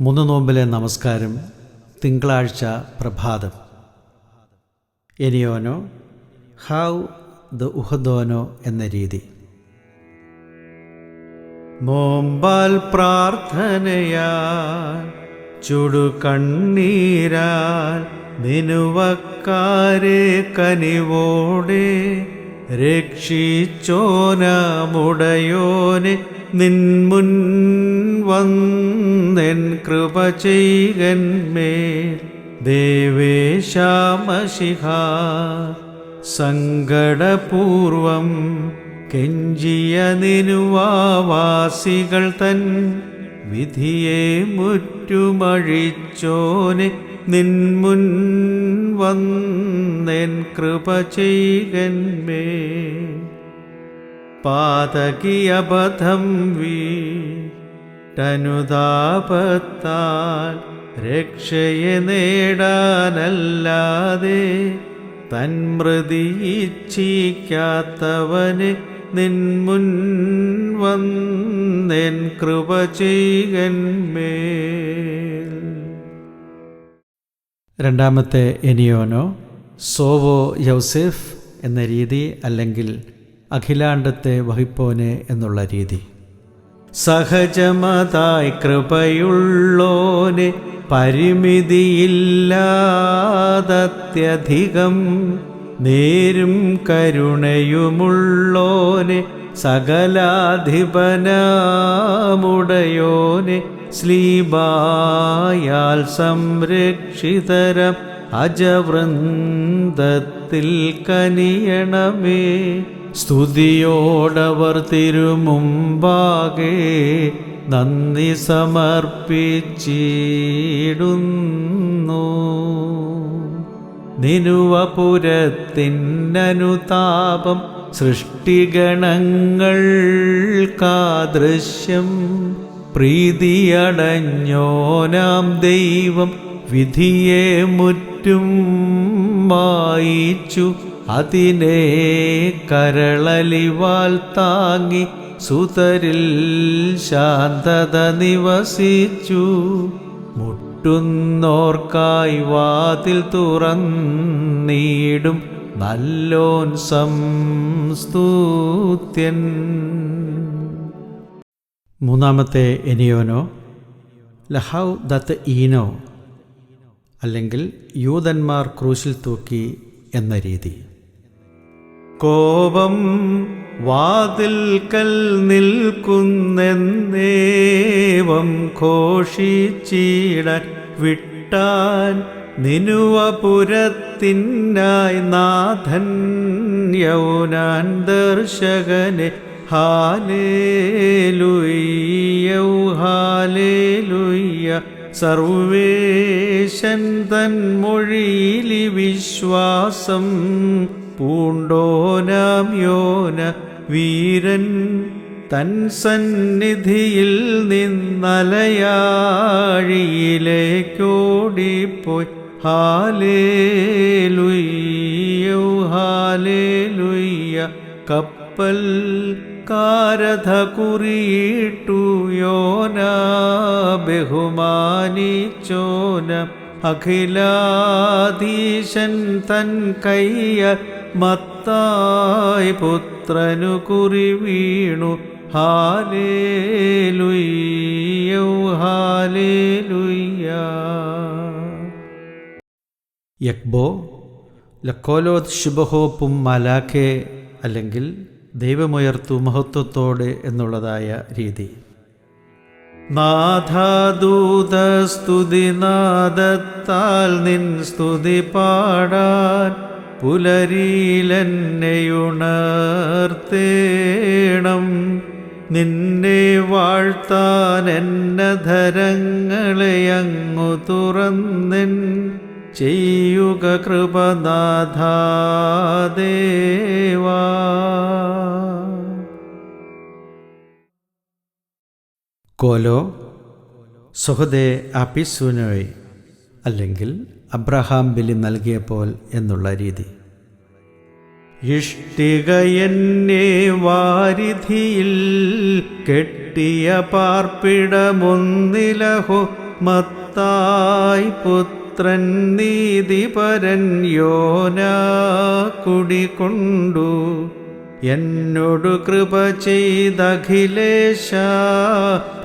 മൂന്ന് നോമ്പിലെ നമസ്കാരം തിങ്കളാഴ്ച പ്രഭാതം. എനിയോനോ ഹാവ് ദ ഉഹദോനോ എന്ന രീതി. നോമ്പാൽ പ്രാർത്ഥനയാൽ ചുടുകണ്ണീരാൽ നിനുവക്കാരെ കനിവോടെ രക്ഷിച്ചോനമുടയോനെ നിൻമുൻ വന്നെൻ കൃപ ചെയ്കന്മേൽ ദേവേശാമശിഹ സങ്കടപൂർവം കെഞ്ചിയ നിനുവാവാസികൾ തൻ വിധിയെ മുറ്റുമഴിച്ചോനെ നിൻമുൻ വന്നെൻ കൃപ ചെയ്കന്മേ പാതകിയബദ്ധം വീട്ടനുതാപത്താൽ രക്ഷയെ നേടാനല്ലാതെ തന്മൃതി ഇച്ഛിക്കാത്തവന് നിൻമുൻ വന്നെൻ കൃപ ചെയ്കന്മേൽ രണ്ടാമത്തെ എനിയോനോ സോവോ യൗസെഫ് എന്ന രീതി അല്ലെങ്കിൽ അഖിലാണ്ടത്തെ വഹിപ്പോനെ എന്നുള്ള രീതി. സഹജമതായി കൃപയുള്ളോനെ പരിമിതിയില്ലാതത്യധികം നേരും കരുണയുമുള്ളോനെ സകലാധിപനാമുടയോനെ ശ്ലീബായാൽ സംരക്ഷിതരം അജവൃന്ദത്തിൽ കനിയണമേ. സ്തുതിയോടവർ തിരുമുമ്പാകെ നന്ദി സമർപ്പിച്ചിടുന്നു. നിനുവപുരത്തിനനുതാപം സൃഷ്ടിഗണങ്ങൾക്കാദൃശ്യം പ്രീതിയടഞ്ഞോനാം ദൈവം വിധിയെ മുറ്റും വായിച്ചു. അതിനെ കരളലിവാൽ താങ്ങി സുതരിൽ ശാന്തത നിവസിച്ചു. മുട്ടുന്നോർക്കായി വാതിൽ തുറന്നീടും നല്ലോൻ സംസ്തുത്യൻ. മൂന്നാമത്തെ എനിയോനോ ലഹൗ ദത്ത് ഈനോ അല്ലെങ്കിൽ യൂതന്മാർ ക്രൂശിൽ തൂക്കി എന്ന രീതി. കോപം വാതിൽക്കൽ നിൽക്കുന്നേവം ഘോഷിച്ചിടാൻ വിട്ടാൻ നിനുവപുരത്തിനായി നാഥൻ യൗനാൻ ദർശകനെ. ഹാലേലുയ്യൗ ഹാലേലുയ്യ. സർവേശൻ തൻ മൊഴിയിലി വിശ്വാസം പൂണ്ടോനാം യോന വീരൻ തൻ സന്നിധിയിൽ നിന്നലയാഴിയിലേക്കോടിപ്പോയി. Hallelujah hallelujah. കപ്പൽ കാരഥ കുറിയിട്ടു യോന ബഹുമാനിച്ചോന അഖിലാധീശൻ തൻ കയ്യ മത്തായി പുത്രനു കുറി വീണു. യക്ബോ ലക്കോലോത് ശുഭഹോപ്പും മലാഖെ അല്ലെങ്കിൽ ദൈവമുയർത്തു മഹത്വത്തോടെ എന്നുള്ളതായ രീതി. നാഥാദൂതസ്തുതിനാദത്താൽ നിൻ സ്തുതി പാടാൻ പുലരിയിലെന്നെയുണർത്തേണം നിന്നെ വാഴ്ത്താൻ എന്ന ധരങ്ങളെ അങ്ങു തുറന്നിൻ. ചെയ്യുക കൃപനാഥാദേവാ കോലോ സുഹദേ അപിസുനോയ് അല്ലെങ്കിൽ അബ്രഹാം ബലി നൽകിയപ്പോൾ എന്നുള്ള രീതി. ഇഷ്ടിക എന്നെ വാരിധിയിൽ കെട്ടിയ പാർപ്പിടമൊന്നിലഹോ മത്തായി പുത്രൻ നീതിപരൻ യോന കുടികൊണ്ടു. എന്നോടു കൃപ ചെയ്തഖിലേശ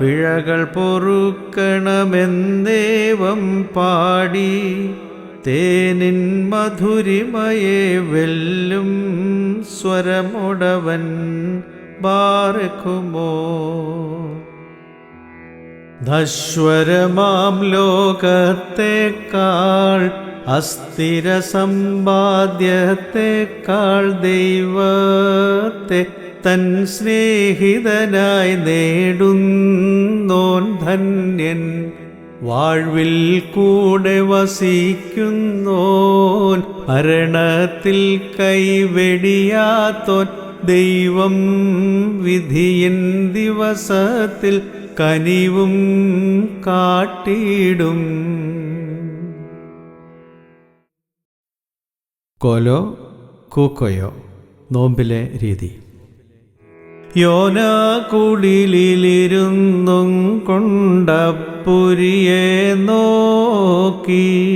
പിഴകൾ പൊറുക്കണമെന്നേവം പാടി. തേനിൻ മധുരിമയെ വെല്ലും സ്വരമുടവൻ ബാറക്കുമോ? ധശ്വരമാം ലോകത്തെക്കാൾ അസ്ഥിര സമ്പാദ്യത്തെക്കാൾ ദൈവത്തെ തൻ സ്നേഹിതനായി നേടുന്നോൻ ധന്യൻ വാഴ്വിൽ കൂടെ വസിക്കുന്നോൻ മരണത്തിൽ കൈവെടിയാത്തോൻ ദൈവം വിധിയൻ ദിവസത്തിൽ കനിവും കാട്ടിടും കൊലോ കൂക്കോയോ നോമ്പിലെ രീതി. യോന കുടിലിരുന്നും കൊണ്ടപ്പുരിയെ നോക്കി.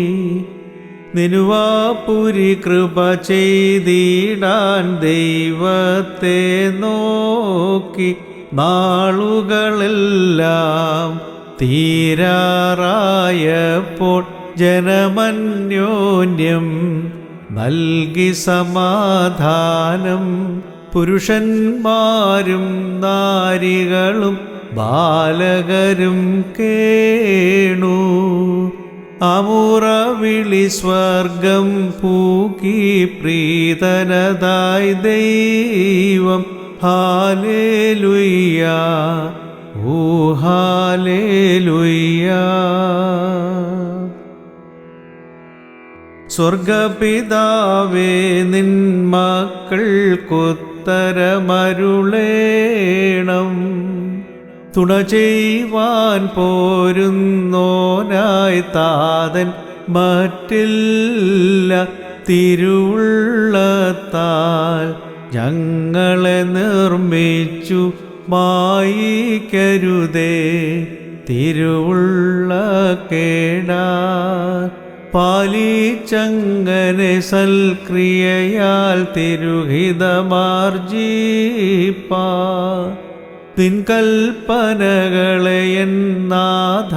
നിനുവാപുരി കൃപ ചെയ്തിടാൻ ദൈവത്തെ നോക്കി. നാളുകളെല്ലാം തീരാറായപ്പോൾ ജനമന്യോന്യം നൽകി സമാധാനം പുരുഷന്മാരും നാരികളും ബാലകരും കേണു. അമുറ വിളി സ്വർഗം പൂക്കി പ്രീതനതായി ദൈവം. Hallelujah ഊഹാലേലുയ്യ hallelujah. സ്വർഗപിതാവേ നിൻ മക്കൾക്കുത്തരമരുളേണം തുണ ചെയ്യുവാൻ പോരുന്നോനായി താതൻ മറ്റില്ല തിരുവുള്ളത്താൽ ഞങ്ങളെ നിർമ്മിച്ചു മായിക്കരുതേ തിരുവുള്ള കേടാ പാലിച്ചങ്ങനെ സൽക്രിയയാൽ തിരുഹിതമാർജീപ്പാ. തിൻകൽപ്പനകളെ എന്നാഥ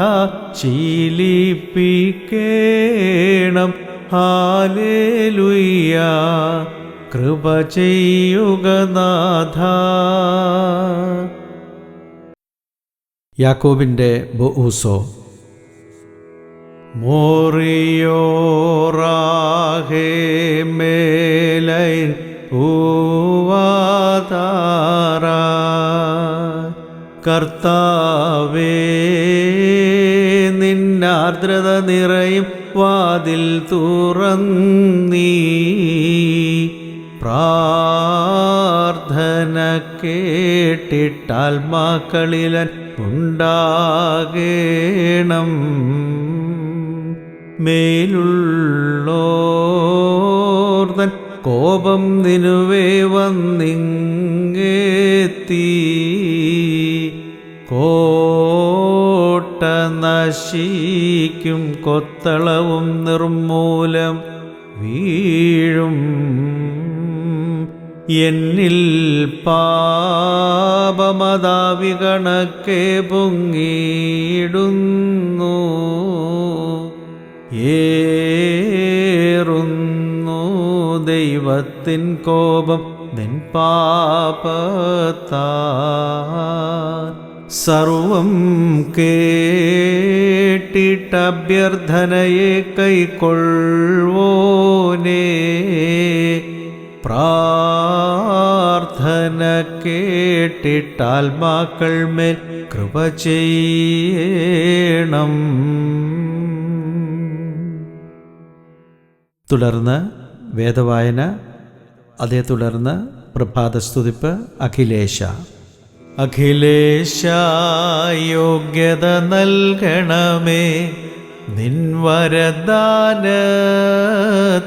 ശീലിപ്പിക്കേണം. ഹാലേലുയ്യ. കൃപ ചെയ്യുക നാഥ. യാക്കോബിന്റെ ബൊഊസോ മോറിയോറാഹേ പൂവാതാറ. കർത്താവേ നിന്നാർദ്രത നിറയും വാതിൽ തുറന്നീ. പ്രാർത്ഥന കേട്ടിട്ടാൽ മാക്കളിലൻ ഉണ്ടാകേണം. മേലുള്ളോർതൻ കോപം നിനുവേ വന്നിങ്ങേത്തി. കോട്ട നശിക്കും കൊത്തളവും നിർമൂലം വീഴും. എന്നിൽ പാപമതാവി കണക്കെ പൊങ്ങിയിടുന്നു. ഏറുന്നു ദൈവത്തിൻ കോപം നിൻ പാപത്താ സർവം കേട്ടിട്ടഭ്യർത്ഥനയെ കൈക്കൊള്ളോനേ പ്രാർത്ഥന കേട്ടിട്ടാത്മാക്കൾ മേൽ കൃപ ചെയ്യണം. തുടർന്ന് വേദവായന അതേ തുടർന്ന് പ്രഭാതസ്തുതിപ്പ് അഖിലേശ. അഖിലേശ യോഗ്യത നൽകണമേ നിൻ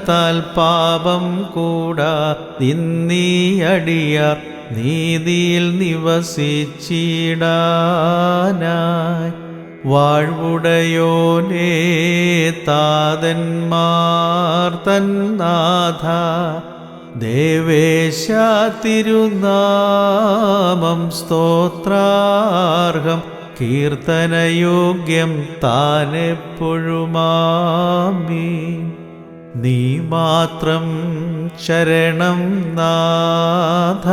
താൽ പാപം കൂടാ നിന്നീ അടിയാർ നീതിയിൽ നിവസിച്ചിടാനായി. വാഴ്വുടയോനേ താതന്മാർ തന്നാഥ ദേവേശ തിരുനാമം സ്തോത്രാർഹം കീർത്തനയോഗ്യം താനെപ്പോഴുമാമി. നീ മാത്രം ശരണം നാഥ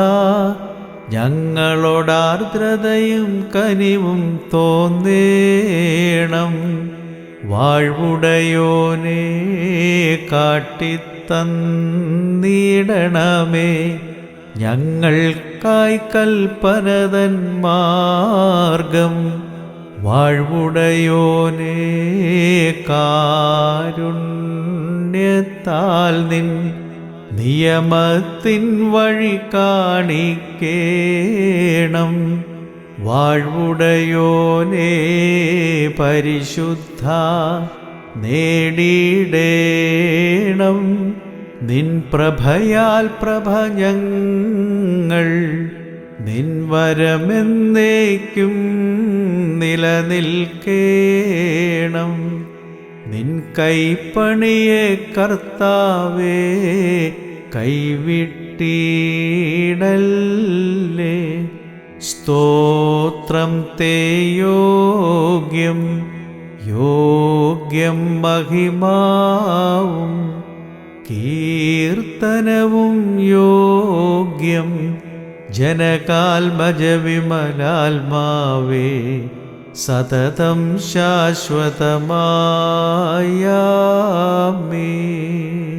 ഞങ്ങളോടാർദ്രതയും കനിവും തോന്നേണം. വാഴ്വുടയോനെ കാട്ടിത്തന്നീടണമേ. ഞങ്ങൾക്കായി കൽപ്പനതൻ മാർഗം. വാഴ്വുടയോനെ കാരുണ്യത്താൽ നിൻ നിയമത്തിൻ വഴി കാണിക്കേണം. വാഴ്വുടയോനേ പരിശുദ്ധ നേടിയിടേണം നിൻ പ്രഭയാൽ പ്രഭ ഞങ്ങൾ നിൻ നിലനിൽക്കേണം. നിൻ കൈപ്പണിയെ കർത്താവേ കൈവിട്ടിടല്ലേ? സ്തോത്രം തേയോഗ്യം യോഗ്യം മഹിമാവും. കീർത്തനവും യോഗ്യം सततं शाश्वतमायामि।